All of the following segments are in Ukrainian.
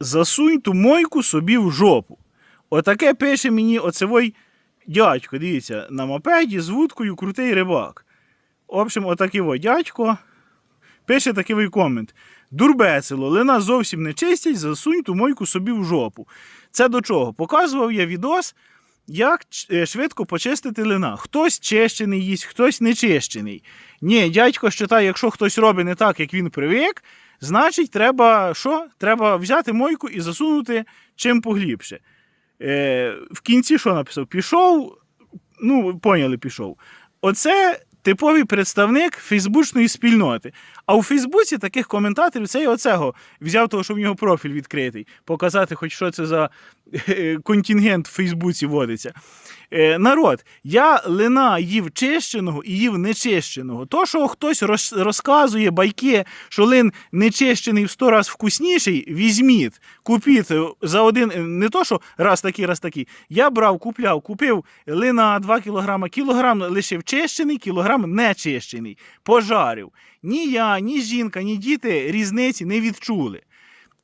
засунь ту мойку собі в жопу. Отаке пише мені оцевой дядько, дивіться, на мопеді з вудкою крутий рибак. В общем, отакий дядько пише такий комент. Дурбецело, лина зовсім не чистять, засунь ту мойку собі в жопу. Це до чого? Показував я відос, як е, швидко почистити лина. Хтось чищений їсть, хтось не чищений. Ні, дядько вважає, якщо хтось робить не так, як він привик, значить, треба що? Треба взяти мойку і засунути чим поглибше. Е, в кінці що написав? Пішов, ну, поняли, пішов. Оце типовий представник фейсбучної спільноти. А у Фейсбуці таких коментаторів це і оцего взяв того, що в нього профіль відкритий, показати, хоч що це за е, контингент в Фейсбуці водиться. Е, народ, я лина їв чищеного і їв нечищеного. То, що хтось роз, розказує байки, що лин нечищений в сто раз вкусніший, візьміть, купіть за один, е, не то, що раз такий, раз такий. Я брав, купляв, купив лина 2 кг, кілограм лишив чищений, кілограм нечищений. Пожарив. Ні я, ні жінка, ні діти різниці не відчули.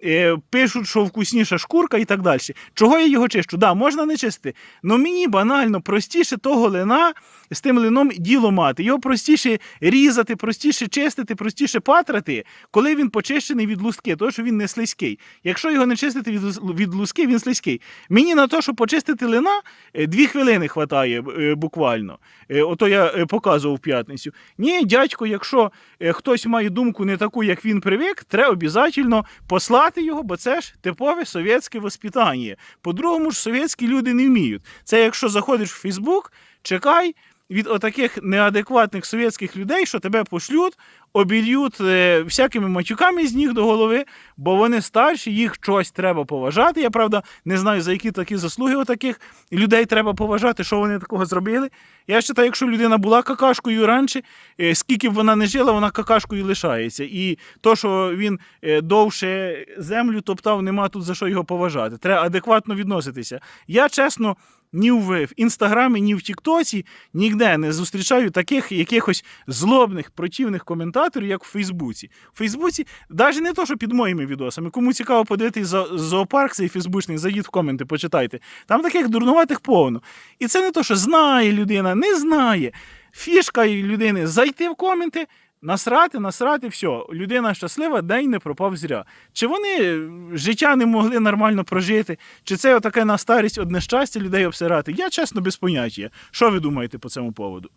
Е, пишуть, що вкусніша шкурка і так далі. Чого я його чищу? Да, можна не чистити. але мені банально простіше того лина з тим лином діло мати. Його простіше різати, простіше чистити, простіше патрати, коли він почищений від лустки, тому що він не слизький. Якщо його не чистити від, лус- від луски, він слизький. Мені на те, щоб почистити лина, е, дві хвилини хватає е, буквально. Ото я показував в п'ятницю. Ні, дядько, якщо хтось має думку не таку, як він привик, треба обов'язково послати його, бо це ж типове совєтське воспитання. По-другому ж совєтські люди не вміють. Це якщо заходиш в Фейсбук, чекай від отаких неадекватних совєтських людей, що тебе пошлють, обільють е, всякими матюками з ніг до голови, бо вони старші, їх щось треба поважати. Я правда не знаю, за які такі заслуги отаких людей треба поважати, що вони такого зробили. Я вважаю, якщо людина була какашкою раніше, е, скільки б вона не жила, вона какашкою лишається. І то, що він е, довше землю топтав, нема тут за що його поважати. Треба адекватно відноситися. Я чесно. Ні в інстаграмі, ні в Тіктоці ніде не зустрічаю таких якихось злобних противних коментаторів, як в Фейсбуці. В Фейсбуці, навіть не то, що під моїми відосами. Кому цікаво подивитись зоопарк цей фейсбучний, зайдіть в коменти, почитайте. Там таких дурнуватих повно. І це не то, що знає людина, не знає. Фішка людини зайти в коменти. Насрати, насрати, все. Людина щаслива, день не пропав зря. Чи вони е, життя не могли нормально прожити, чи це отаке на старість одне щастя людей обсирати? Я чесно без поняття. Що ви думаєте по цьому поводу?